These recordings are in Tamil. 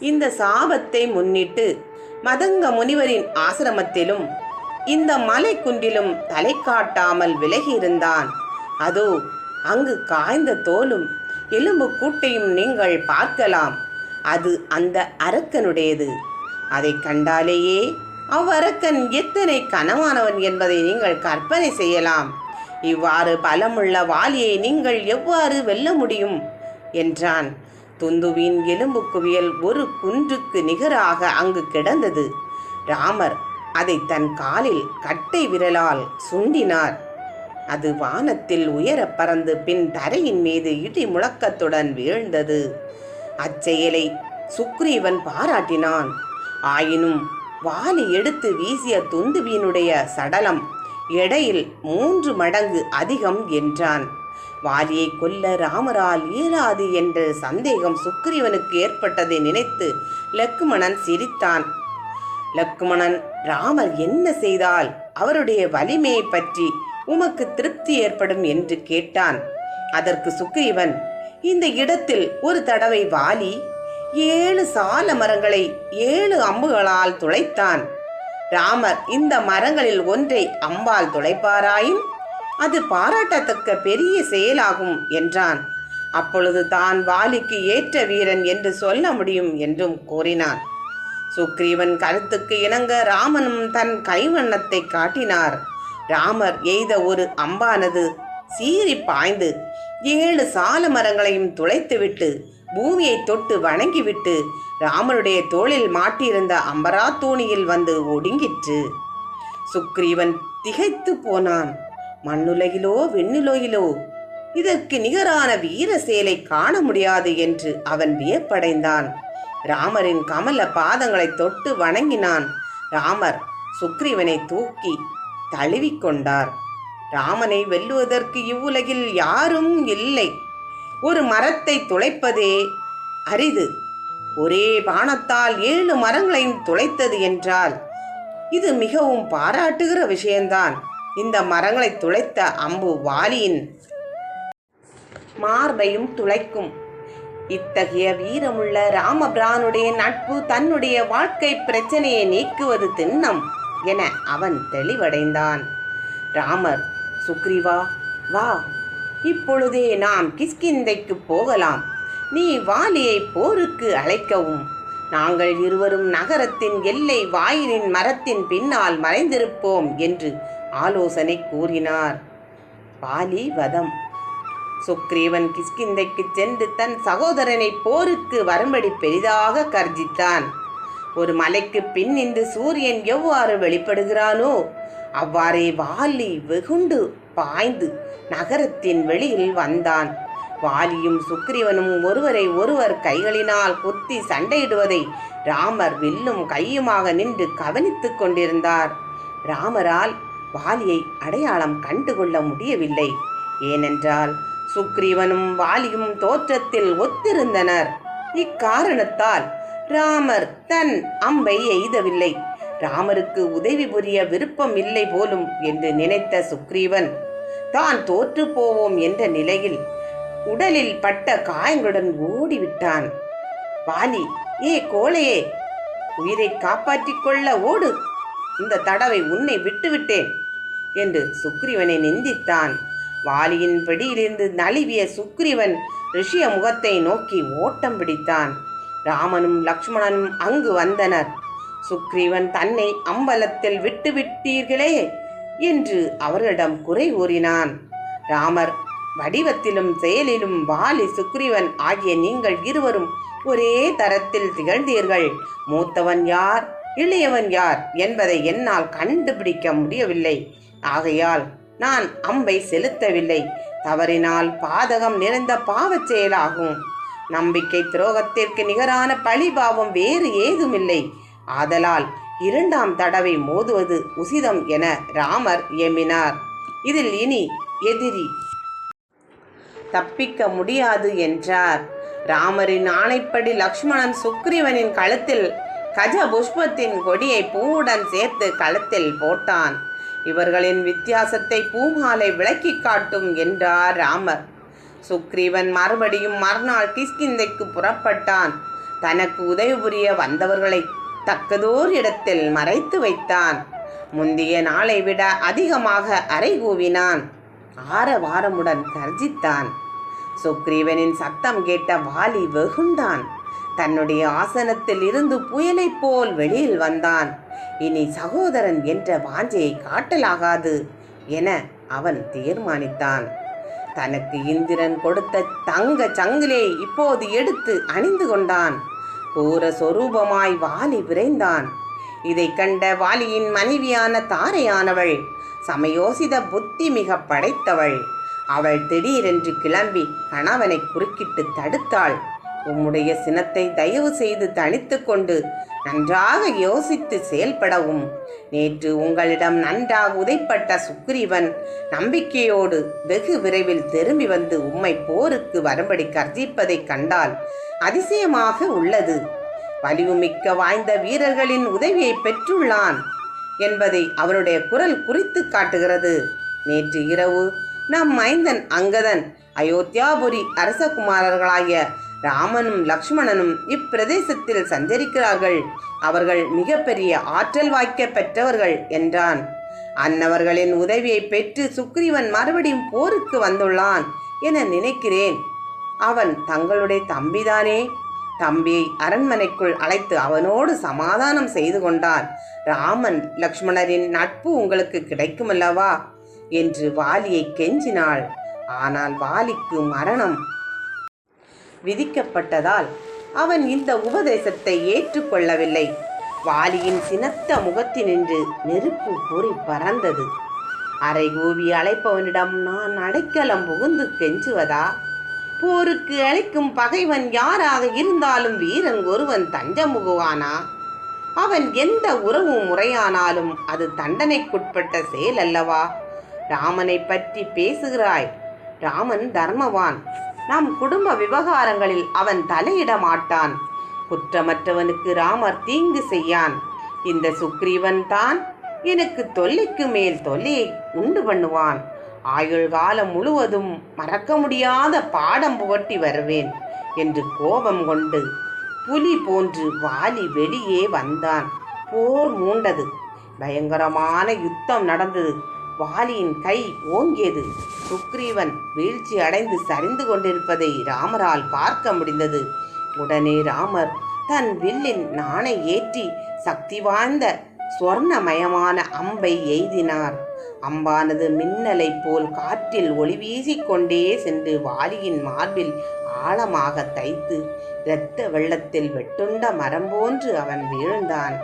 இந்த சாபத்தை முன்னிட்டு மதங்க முனிவரின் ஆசிரமத்திலும் இந்த மலை குன்றிலும் தலை காட்டாமல் விலகியிருந்தான். அதோ அங்கு காய்ந்த தோலும் எலும்பு கூட்டையும் நீங்கள் பார்க்கலாம். அது அந்த அரக்கனுடையது. அதை கண்டாலேயே அவ்வரக்கன் எத்தனை கனவானவன் என்பதை நீங்கள் கற்பனை செய்யலாம். இவ்வாறு பலமுள்ள வாலியை நீங்கள் எவ்வாறு வெல்ல முடியும்? என்றான். துந்துவின் எலும்பு குவியல் ஒரு குன்றுக்கு நிகராக அங்கு கிடந்தது. ராமர் அதை தன் காலில் கட்டை விரலால் சுண்டினார். அது வானத்தில் உயரப் பறந்து பின் தரையின் மீது இடி முழக்கத்துடன் வீழ்ந்தது. அச்செயலை சுக்ரீவன் பாராட்டினான். ஆயினும் வாலி எடுத்து வீசிய துந்துவினுடைய சடலம் எடையில் மூன்று மடங்கு அதிகம் என்றான். வாலியை கொல்ல ராமரால் இயலாது என்ற சந்தேகம் சுக்ரீவனுக்கு ஏற்பட்டதை நினைத்து லக்குமணன் சிரித்தான். லக்குமணன் ராமர் என்ன செய்தால்? அவருடைய வலிமையை பற்றி உமக்கு திருப்தி ஏற்படும் என்று கேட்டான். அதற்கு சுக்ரீவன் இந்த இடத்தில் ஒரு தடவை வாலி ஏழு சால மரங்களை ஏழு அம்புகளால் துளைத்தான். ராமர் இந்த மரங்களில் ஒன்றை அம்பால் துளைப்பாராயின்? அது பாராட்டத்தக்க பெரிய செயலாகும் என்றான். அப்பொழுது தான் வாலிக்கு ஏற்ற வீரன் என்று சொல்ல முடியும் என்றும் கூறினான். சுக்ரீவன் கருத்துக்கு இணங்க ராமனும் தன் கைவண்ணத்தை காட்டினார். ராமர் எய்த ஒரு அம்பானது சீறி பாய்ந்து ஏழு சால மரங்களையும் துளைத்துவிட்டு பூமியை தொட்டு வணங்கிவிட்டு ராமனுடைய தோளில் மாட்டியிருந்த அம்பரா தூணியில் வந்து ஒடுங்கிற்று. சுக்ரீவன் திகைத்து போனான். மண்ணுலகிலோ விண்ணுலகிலோ. இதற்கு நிகரான வீர செயலை காண முடியாது என்று அவன் வியப்படைந்தான். ராமரின் கமல பாதங்களை தொட்டு வணங்கினான். ராமர் சுக்ரீவனை தூக்கி தழுவிக்கொண்டார் ராமனை வெல்லுவதற்கு இவ்வுலகில் யாரும் இல்லை. ஒரு மரத்தை துளைப்பதே அரிது. ஒரே பானத்தால் ஏழு மரங்களையும் துளைத்தது என்றால் இது மிகவும் பாராட்டுகிற விஷயம்தான் இந்த மரங்களை துளைத்த அம்பு வாலியின் மார்பையும் துளைக்கும். இத்தகைய வீரமுள்ள ராமபிரானுடைய நட்பு தன்னுடைய வாழ்க்கை பிரச்சனையை நீக்குவது திண்ணம் என அவன் தெளிவடைந்தான். ராமர் சுக்ரீவா வா. இப்பொழுதே நாம் கிஷ்கிந்தைக்கு போகலாம். நீ வாலியை போருக்கு அழைக்கவும். நாங்கள் இருவரும் நகரத்தின் எல்லை வாயிலின் மரத்தின் பின்னால் மறைந்திருப்போம் என்று ஆலோசனை கூறினார். வாலி வதம். சுக்ரீவன் கிஷ்கிந்தைக்கு சென்று தன் சகோதரனை போருக்கு வரும்படி பெரிதாக கர்ஜித்தான். ஒரு மலைக்கு பின் நின்று சூரியன் எவ்வாறு வெளிப்படுகிறானோ அவ்வாறே வாலி வெகுண்டு பாய்ந்து நகரத்தின் வெளியில் வந்தான். வாலியும் சுக்ரீவனும் ஒருவரை ஒருவர் கைகளினால் குத்தி சண்டையிடுவதை ராமர் வில்லும் கையுமாக நின்று கவனித்துக் கொண்டிருந்தார். ராமரால் வாலியை அடையாளம் கண்டுகொள்ள முடியவில்லை. ஏனென்றால் சுக்ரீவனும் வாலியும் தோற்றத்தில் ஒத்திருந்தனர். இக்காரணத்தால் ராமர் தன் அம்பை எய்தவில்லை. ராமருக்கு உதவி புரிய விருப்பம் இல்லை போலும் என்று நினைத்த சுக்ரீவன் தான் தோற்று போவோம் என்ற நிலையில் உடலில் பட்ட காயங்களுடன் ஓடிவிட்டான். வாலி ஏ கோழையே உயிரை காப்பாற்றிக் கொள்ள ஓடு. இந்த தடவை உன்னை விட்டுவிட்டேன் என்று சுக்ரீவனை நிந்தித்தான். வாலியின் பிடியிலிருந்து நழுவிய சுக்ரீவன் ரிஷிய முகத்தை நோக்கி ஓட்டம் பிடித்தான். ராமனும் லக்ஷ்மணனும் அங்கு வந்தனர். சுக்ரீவன் தன்னை அம்பலத்தில் விட்டுவிட்டீர்களே என்று அவர்களிடம் குறை கூறினான். ராமர் வடிவத்திலும் செயலிலும் வாலி சுக்ரீவன் ஆகிய நீங்கள் இருவரும் ஒரே தரத்தில் திகழ்ந்தீர்கள். மூத்தவன் யார்? இளையவன் யார் என்பதை என்னால் கண்டுபிடிக்க முடியவில்லை. ஆகையால் நான் அம்பை செலுத்தவில்லை. தவறினால் பாதகம் நிறைந்த பாவச் செயலாகும். நம்பிக்கை துரோகத்திற்கு நிகரான பழிபாவம் வேறு ஏதுமில்லை. ஆதலால் இரண்டாம் தடவை மோதுவது உசிதம் என ராமர் எண்ணினார். இதில் இனி எதிரி தப்பிக்க முடியாது என்றார். ராமரின் ஆணைப்படி லக்ஷ்மணன் சுக்ரீவனின் கழுத்தில் கஜ புஷ்பத்தின் கொடியை பூவுடன் சேர்த்து கழுத்தில் போட்டான். இவர்களின் வித்தியாசத்தை பூமாலை விளக்கி காட்டும் என்றார் ராமர். சுக்ரீவன் மறுபடியும் மறுநாள் கிஷ்கிந்தைக்கு புறப்பட்டான். தனக்கு உதவி புரிய வந்தவர்களை தக்கதோர் இடத்தில் மறைத்து வைத்தான். முந்தைய நாளை விட அதிகமாக அறை கூவினான். ஆரவாரமுடன் கர்ஜித்தான் சுக்ரீவனின் சத்தம் கேட்ட வாலி வெகுண்டான். தன்னுடைய ஆசனத்தில் இருந்து புயலைப் போல் வெளியில் வந்தான். இனி சகோதரன் என்ற வாஞ்சையை காட்டலாகாது என அவன் தீர்மானித்தான். தனக்கு இந்திரன் கொடுத்த தங்க சங்கிலே இப்போது எடுத்து அணிந்து கொண்டான். பூர சொரூபமாய் வாலி விரைந்தான். இதைக் கண்ட வாலியின் மனைவியான தாரையானவள் சமயோசித புத்தி மிக படைத்தவள். அவள் திடீரென்று கிளம்பி கணவனை குறுக்கிட்டு தடுத்தாள். உம்முடைய சினத்தை தயவு செய்து தணித்துக் கொண்டு நன்றாக யோசித்து செயல்படவும். நேற்று உங்களிடம் நன்றாக உதைப்பட்ட சுக்ரீவன் நம்பிக்கையோடு வெகு விரைவில் திரும்பி வந்து உம்மை போருக்கு வரும்படி கர்ஜிப்பதைக் கண்டால் அதிசயமாக உள்ளது. வலிவுமிக்க வாய்ந்த வீரர்களின் உதவியை பெற்றுள்ளான் என்பதை அவனுடைய குரல் குறித்து காட்டுகிறது. நேற்று இரவு நம் மைந்தன் அங்கதன் அயோத்தியாபுரி அரசகுமாரர்களாகிய ராமனும் லக்ஷ்மணனும் இப்பிரதேசத்தில் சஞ்சரிக்கிறார்கள். அவர்கள் மிகப்பெரிய ஆற்றல் வாய்க்க பெற்றவர்கள் என்றான். அன்னவர்களின் உதவியை பெற்று சுக்ரீவன் மறுபடியும் போருக்கு வந்துள்ளான் என நினைக்கிறேன். அவன் தங்களுடைய தம்பிதானே. தம்பியை அரண்மனைக்குள் அழைத்து அவனோடு சமாதானம் செய்து கொண்டான். ராமன் லக்ஷ்மணரின் நட்பு உங்களுக்கு கிடைக்குமல்லவா? என்று வாலியை கெஞ்சினாள். ஆனால் வாலிக்கு மரணம் விதிக்கப்பட்டதால் அவன் இந்த உபதேசத்தை ஏற்றுக்கொள்ளவில்லை. வாலியின் சினத்த முகத்தினின்று நெருப்பு பொறி பறந்தது. அரை கூவி அழைப்பவனிடம் நான் அடைக்கலம் புகுந்து கெஞ்சுவதா? போருக்கு அழைக்கும் பகைவன் யாராக இருந்தாலும் வீரன் ஒருவன் தஞ்சமுகுவானா? அவன் எந்த உறவு முறையானாலும் அது தண்டனைக்குட்பட்ட செயல் அல்லவா ராமனை பற்றி பேசுகிறாய். ராமன் தர்மவான். நம் குடும்ப விவகாரங்களில் அவன் தலையிட மாட்டான் குற்றமற்றவனுக்கு ராமர் தீங்கு செய்யான். இந்த சுக்ரீவன் தான் எனக்கு தொல்லைக்கு மேல் தொல்லையை உண்டு பண்ணுவான். ஆயுள் காலம் முழுவதும் மறக்க முடியாத பாடம் புகட்டி வருவேன் என்று கோபம் கொண்டு புலி போன்று வாலி வெளியே வந்தான். போர் மூண்டது. பயங்கரமான யுத்தம் நடந்தது. வாலியின் கை ஓங்கியது. சுக்ரீவன் வீழ்ச்சி அடைந்து சரிந்து கொண்டிருப்பதை ராமரால் பார்க்க முடிந்தது. உடனே ராமர் தன் வில்லின் நாணை ஏற்றி சக்தி வாய்ந்த சொர்ணமயமான அம்பை எய்தினார். அம்பானது மின்னலைப் போல் காற்றில் ஒளி வீசிக்கொண்டே சென்று வாலியின் மார்பில் ஆழமாக தைத்து இரத்த வெள்ளத்தில் வெட்டுண்ட மரம் போன்று அவன் வீழ்ந்தான்.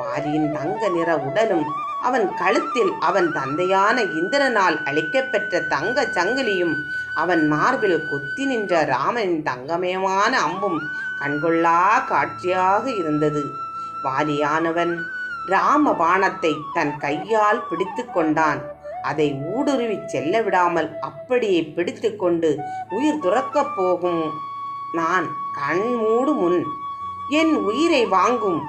வாலியின் தங்க நிற உடலும் அவன் கழுத்தில் அவன் தந்தையான இந்திரனால் அளிக்கப்பெற்ற தங்க சங்கிலியும் அவன் மார்பில் குத்தி நின்ற ராமனின் தங்கமயமான அம்பும் கண்கொள்ளா காட்சியாக இருந்தது. வாலியானவன் ராம பானத்தை தன் கையால் பிடித்து கொண்டான். அதை ஊடுருவிச் செல்ல விடாமல் அப்படியே பிடித்து கொண்டு உயிர் துறக்கப் போகும். நான் கண் மூடு முன் என் உயிரை வாங்கும்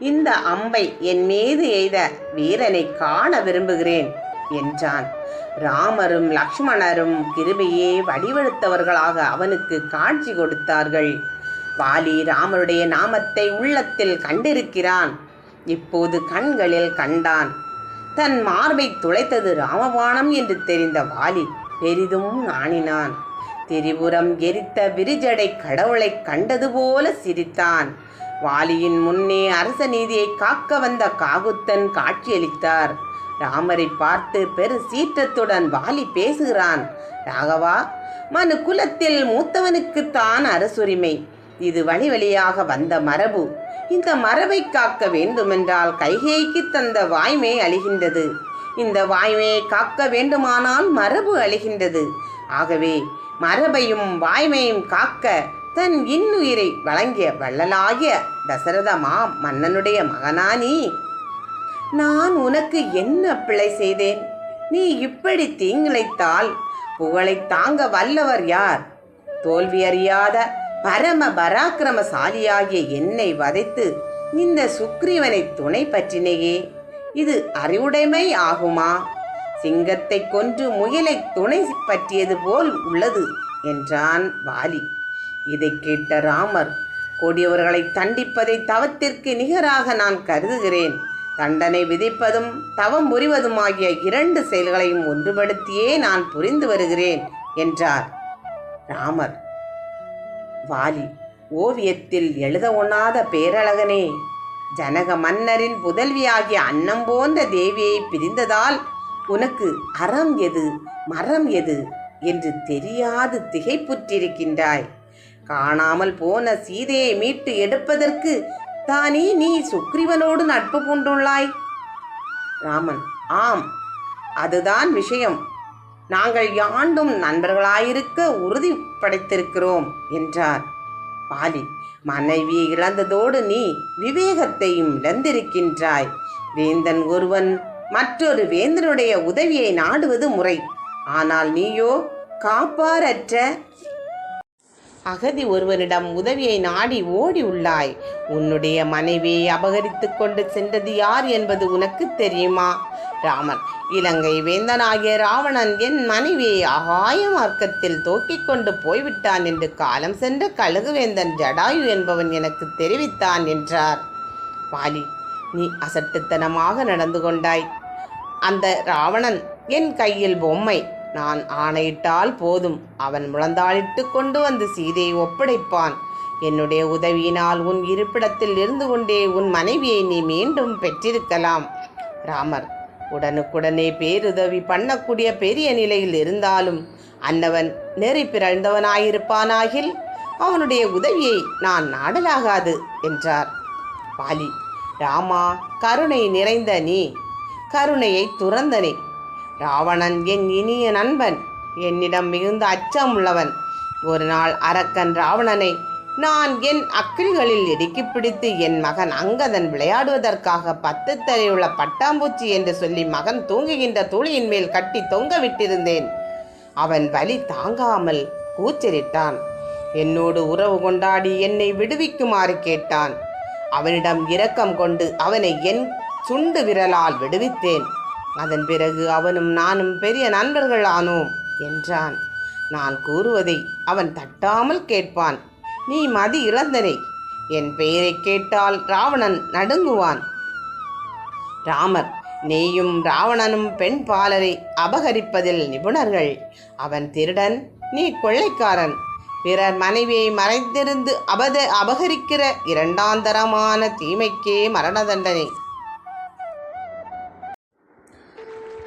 இந்த அம்பை என் மீது எய்த வீரனை காண விரும்புகிறேன் என்றான். ராமரும் லக்ஷ்மணரும் கிருபையே வடிவெடுத்தவர்களாக அவனுக்கு காட்சி கொடுத்தார்கள். வாலி ராமருடைய நாமத்தை உள்ளத்தில் கண்டிருக்கிறான். இப்போது கண்களில் கண்டான். தன் மார்பை துளைத்தது ராமபானம் என்று தெரிந்த வாலி பெரிதும் நாணினான். திரிபுரம் எரித்த விரிஜடை கடவுளைக் கண்டது போல சிரித்தான். வாலியின் முன்னே அரச நீதியை காக்க வந்த காகுத்தன் காட்சியளித்தார். ராமரை பார்த்து பெரு சீற்றத்துடன் வாலி பேசுகிறான். ராகவா மனு குலத்தில் மூத்தவனுக்குத்தான் அரசுரிமை. இது வழி வழியாக வந்த மரபு. இந்த மரபை காக்க வேண்டுமென்றால் கைகேய்க்கு தந்த வாய்மை அழிகின்றது. இந்த வாய்மையை காக்க வேண்டுமானால் மரபு அழிகின்றது. ஆகவே மரபையும் வாய்மையும் காக்க தன் இன்னுயிரை வழங்கிய வள்ளலாகிய தசரத மா மன்னனுடைய மகனா நீ நான் உனக்கு என்ன பிழை செய்தேன்? நீ இப்படி தீங்கிழைத்தால் புகழை தாங்க வல்லவர் யார்? தோல்வி அறியாத பரம பராக்கிரமசாலியாகிய என்னை வதைத்து இந்த சுக்ரீவனை துணை பற்றினையே. இது அறிவுடைமை ஆகுமா? சிங்கத்தை கொன்று முயலை துணை பற்றியது போல் உள்ளது என்றான் வாலி. இதை கேட்ட ராமர் கொடியவர்களை தண்டிப்பதை தவத்திற்கு நிகராக நான் கருதுகிறேன். தண்டனை விதிப்பதும் தவம் புரிவதுமாகிய இரண்டு செயல்களையும் ஒன்றுபடுத்தியே நான் புரிந்து வருகிறேன் என்றார் ராமர். வாலி ஓவியத்தில் எழுத ஒண்ணாத பேரழகனே ஜனக மன்னரின் புதல்வியாகிய அன்னம் போன்ற தேவியை பிரிந்ததால் உனக்கு அறம் எது மரம் எது என்று தெரியாது திகைப்புற்றிருக்கின்றாய். காணாமல் போன சீதையை மீட்டு எடுப்பதற்கு தானே நீ சுக்ரீவனோடு நட்பு பூண்டுள்ளாய்? ராமன் ஆம் அதுதான் விஷயம். நாங்கள் யாண்டும் நண்பர்களாயிருக்க உறுதி படைத்திருக்கிறோம் என்றார். பாலி மனைவியை இழந்ததோடு நீ விவேகத்தையும் இழந்திருக்கின்றாய். வேந்தன் ஒருவன் மற்றொரு வேந்தனுடைய உதவியை நாடுவது முறை. ஆனால் நீயோ காப்பாரற்ற அகதி ஒருவனிடம் உதவியை நாடி ஓடி உள்ளாய். உன்னுடைய மனைவியை அபகரித்து கொண்டு சென்றது யார் என்பது உனக்கு தெரியுமா? ராமன் இலங்கை வேந்தனாகிய ராவணன் என் மனைவியை அகாய மார்க்கத்தில் தூக்கிக் கொண்டு போய்விட்டான் என்று காலம் சென்ற கழுகுவேந்தன் ஜடாயு என்பவன் எனக்கு தெரிவித்தான் என்றார். வாலி நீ அசட்டுத்தனமாக நடந்து கொண்டாய். அந்த ராவணன் என் கையில் பொம்மை நான் ஆணையிட்டால் போதும். அவன் முழந்தாளிட்டு கொண்டு வந்து சீதையை ஒப்படைப்பான். என்னுடைய உதவியினால் உன் இருப்பிடத்தில் இருந்து கொண்டே உன் மனைவியை நீ மீண்டும் பெற்றிருக்கலாம். ராமர் உடனுக்குடனே பேருதவி பண்ணக்கூடிய பெரிய நிலையில் இருந்தாலும் அன்னவன் நெறி பிறழ்ந்தவனாயிருப்பானாகில் அவனுடைய உதவியை நான் நாடலாகாது என்றார். பாலி ராமா கருணை நிறைந்த நீ கருணையை துறந்தனே. ராவணன் என் இனிய நண்பன் என்னிடம் மிகுந்த அச்சம் உள்ளவன் ஒரு நாள் அரக்கன் ராவணனை நான் என் அக்கில்களில் இடுக்கி பிடித்து என் மகன் அங்கதன் விளையாடுவதற்காக பத்து தரையுள்ள பட்டாம்பூச்சி என்று சொல்லி மகன் தூங்குகின்ற துளியின் மேல் கட்டி தொங்க விட்டிருந்தேன். அவன் வலி தாங்காமல் கூச்சலிட்டான். என்னோடு உறவு கொண்டாடி என்னை விடுவிக்குமாறு கேட்டான். அவனிடம் இரக்கம் கொண்டு அவனை என் சுண்டு விரலால் விடுவித்தேன். அதன் பிறகு அவனும் நானும் பெரிய நண்பர்கள் ஆனோம் என்றான். நான் கூறுவதை அவன் தட்டாமல் கேட்பான். நீ மதி இழந்தனை என் பெயரை கேட்டால் ராவணன் நடுங்குவான். ராமர் நீயும் ராவணனும் பெண் பாலரை அபகரிப்பதில் நிபுணர்கள். அவன் திருடன் நீ கொள்ளைக்காரன். பிறர் மனைவியை மறைந்திருந்து அபத அபகரிக்கிற இரண்டாந்தரமான தீமைக்கே மரண தண்டனை.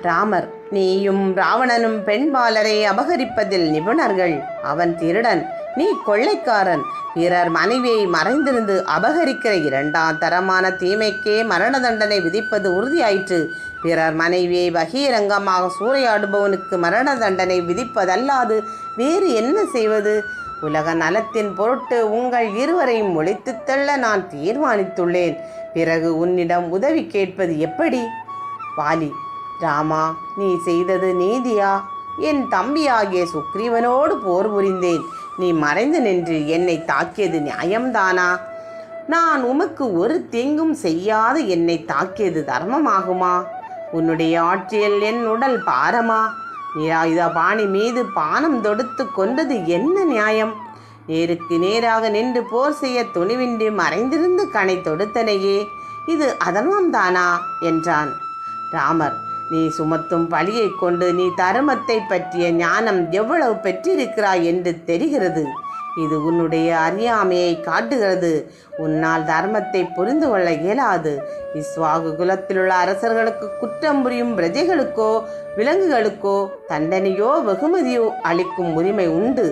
ராமர் நீயும் ராவணனும் பெண்பாலரை அபகரிப்பதில் நிபுணர்கள். அவன் திருடன் நீ கொள்ளைக்காரன். பிறர் மனைவியை மறைந்திருந்து அபகரிக்கிற இரண்டாம் தரமான தீமைக்கே மரண தண்டனை விதிப்பது உறுதியாயிற்று. பிறர் மனைவியை பகிரங்கமாக சூறையாடுபவனுக்கு மரண தண்டனை விதிப்பதல்லாது வேறு என்ன செய்வது? உலக நலத்தின் பொருட்டு உங்கள் இருவரையும் ஒழித்து தள்ள நான் தீர்மானித்துள்ளேன். பிறகு உன்னிடம் உதவி கேட்பது எப்படி? வாலி ராமா நீ செய்தது நீதியா? என் தம்பியாகிய சுக்ரீவனோடு போர் புரிந்தேன். நீ மறைந்து நின்று என்னை தாக்கியது நியாயம்தானா? நான் உமக்கு ஒரு தீங்கும் செய்யாத என்னை தாக்கியது தர்மமாகுமா? உன்னுடைய ஆட்சியில் என் உடல் பாரமா? நிராயுத பாணி மீது பானம் தொடுத்து கொண்டது என்ன நியாயம்? நேருக்கு நேராக நின்று போர் செய்ய துணிவின்றி மறைந்திருந்து கணை தொடுத்தனையே இது அதர்மம்தானா? என்றான். ராமர் நீ சுமத்தும் பழியை கொண்டு நீ தருமத்தை பற்றிய ஞானம் எவ்வளவு பெற்றிருக்கிறாய் என்று தெரிகிறது. இது உன்னுடைய அறியாமையை காட்டுகிறது. உன்னால் தர்மத்தை புரிந்து கொள்ள இயலாது. இஸ்வாகு குலத்திலுள்ள அரசர்களுக்கு குற்றம் புரியும் பிரஜைகளுக்கோ விலங்குகளுக்கோ தண்டனையோ வெகுமதியோ அளிக்கும் உரிமை உண்டு.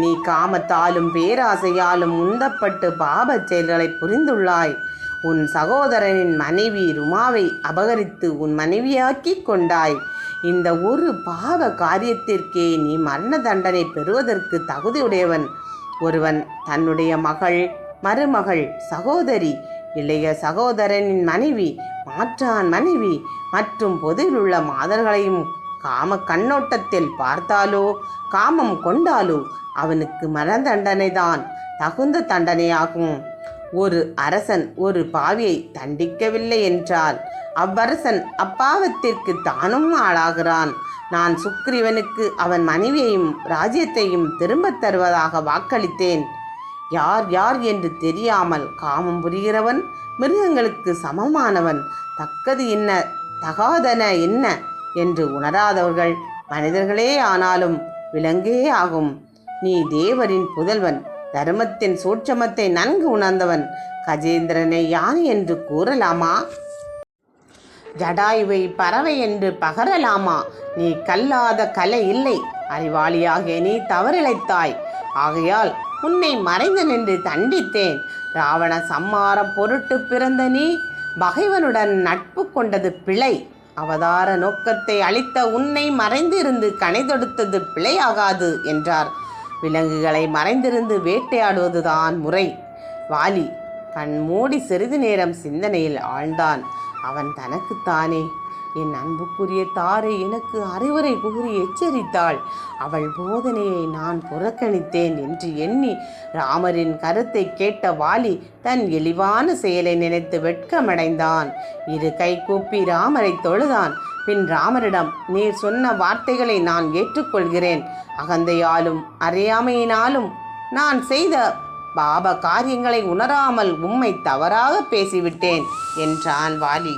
நீ காமத்தாலும் பேராசையாலும் உந்தப்பட்டு பாபச் செயல்களை புரிந்துள்ளாய். உன் சகோதரனின் மனைவி ருமாவை அபகரித்து உன் மனைவியாக்கி கொண்டாய். இந்த ஒரு பாவ காரியத்திற்கே நீ மரண தண்டனை பெறுவதற்கு தகுதியுடையவன். ஒருவன் தன்னுடைய மகள் மருமகள் சகோதரி இளைய சகோதரனின் மனைவி மாற்றான் மனைவி மற்றும் பொதுவில் உள்ள மாதர்களையும் காம கண்ணோட்டத்தில் பார்த்தாலோ காமம் கொண்டாலோ அவனுக்கு மரண தண்டனைதான் தகுந்த தண்டனையாகும். ஒரு அரசன் ஒரு பாவியை தண்டிக்கவில்லை என்றால் அவ்வரசன் அப்பாவத்திற்கு தானும் ஆளாகிறான். நான் சுக்ரீவனுக்கு அவன் மனைவியையும் ராஜ்யத்தையும் திரும்பத் தருவதாக வாக்களித்தேன். யார் யார் என்று தெரியாமல் காமம் புரிகிறவன் மிருகங்களுக்கு சமமானவன் தக்கது என்ன தகாதன என்ன என்று உணராதவர்கள் மனிதர்களே ஆனாலும் விலங்கே ஆகும். நீ தேவரின் புதல்வன் தர்மத்தின் சூட்சமத்தை நன்கு உணர்ந்தவன் கஜேந்திரனை யானை என்று கூறலாமா? ஜடாயுவை பறவை என்று பகரலாமா? நீ கல்லாத கலை இல்லை. அறிவாளியாகிய நீ தவறிழைத்தாய். ஆகையால் உன்னை மறைந்து நின்று தண்டித்தேன். ராவண சம்மாரம் பொருட்டு பிறந்த நீ பகைவனுடன் நட்பு கொண்டது பிழை. அவதார நோக்கத்தை அளித்த உன்னை மறைந்திருந்து கனை தொடுத்தது பிழையாகாது என்றார் விலங்குகளை மறைந்திருந்து வேட்டையாடுவதுதான் முறை. வாலி கண் மூடி சிறிது நேரம் சிந்தனையில் ஆழ்ந்தான். அவன் தனக்குத்தானே என் அன்புக்குரிய தாரை எனக்கு அறிவுரை கூறி எச்சரித்தாள். அவள் போதனையை நான் புறக்கணித்தேன் என்று எண்ணி ராமரின் கருத்தை கேட்ட வாலி தன் இழிவான செயலை நினைத்து வெட்கமடைந்தான். இரு கை கூப்பி ராமரை தொழுதான். பின் ராமரிடம் நீர் சொன்ன வார்த்தைகளை நான் ஏற்றுக்கொள்கிறேன். அகந்தையாலும் அறியாமையினாலும் நான் செய்த பாப காரியங்களை உணராமல் உம்மை தவறாக பேசிவிட்டேன் என்றான் வாலி.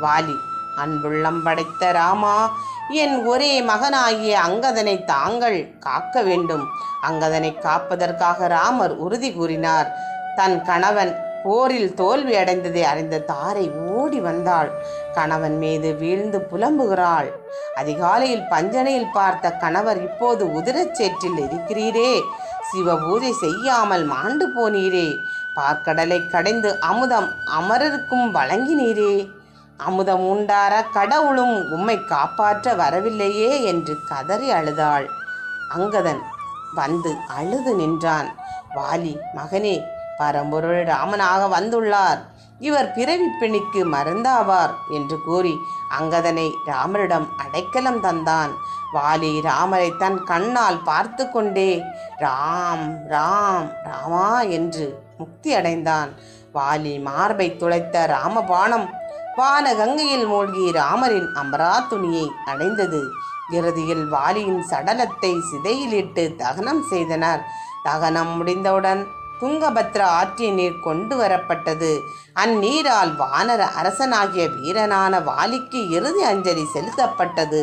வாலி அன்புள்ளம் படைத்த ராமா என் ஒரே மகனாகிய அங்கதனை தாங்கள் காக்க வேண்டும். அங்கதனை காப்பதற்காக ராமர் உறுதி கூறினார். தன் கணவன் போரில் தோல்வி அடைந்ததை அறிந்த தாரை ஓடி வந்தாள். கணவன் மீது வீழ்ந்து புலம்புகிறாள். அதிகாலையில் பஞ்சனையில் பார்த்த கணவர் இப்போது உதிரச்சேற்றில் இருக்கிறீரே. சிவ பூஜை செய்யாமல் மாண்டு போனீரே. பார்க்கடலை கடைந்து அமுதம் அமரருக்கும் வழங்கினீரே. அமுதம் உண்டார கடவுளும் உம்மை காப்பாற்ற வரவில்லையே என்று கதறி அழுதாள். அங்கதன் வந்து அழுது நின்றான். வாலி மகனே பரம்பொருள் ராமனாக வந்துள்ளார். இவர் பிறவி பிணிக்கு மருந்தாவார் என்று கூறி அங்கதனை ராமரிடம் அடைக்கலம் தந்தான். வாலி ராமரை தன் கண்ணால் பார்த்து கொண்டே ராம் ராம் ராமா என்று முக்தி அடைந்தான். வாலி மார்பை துளைத்த ராமபாணம் வான கங்கையில் மூழ்கி ராமரின் அமரா துணியை அடைந்தது. இறுதியில் வாலியின் சடலத்தை சிதையிலிட்டு தகனம் செய்தனர். தகனம் முடிந்தவுடன் துங்கபத்ரா ஆற்றிய நீர் கொண்டு வரப்பட்டது. அந்நீரால் வானர அரசனாகிய வீரனான வாலிக்கு இறுதி அஞ்சலி செலுத்தப்பட்டது.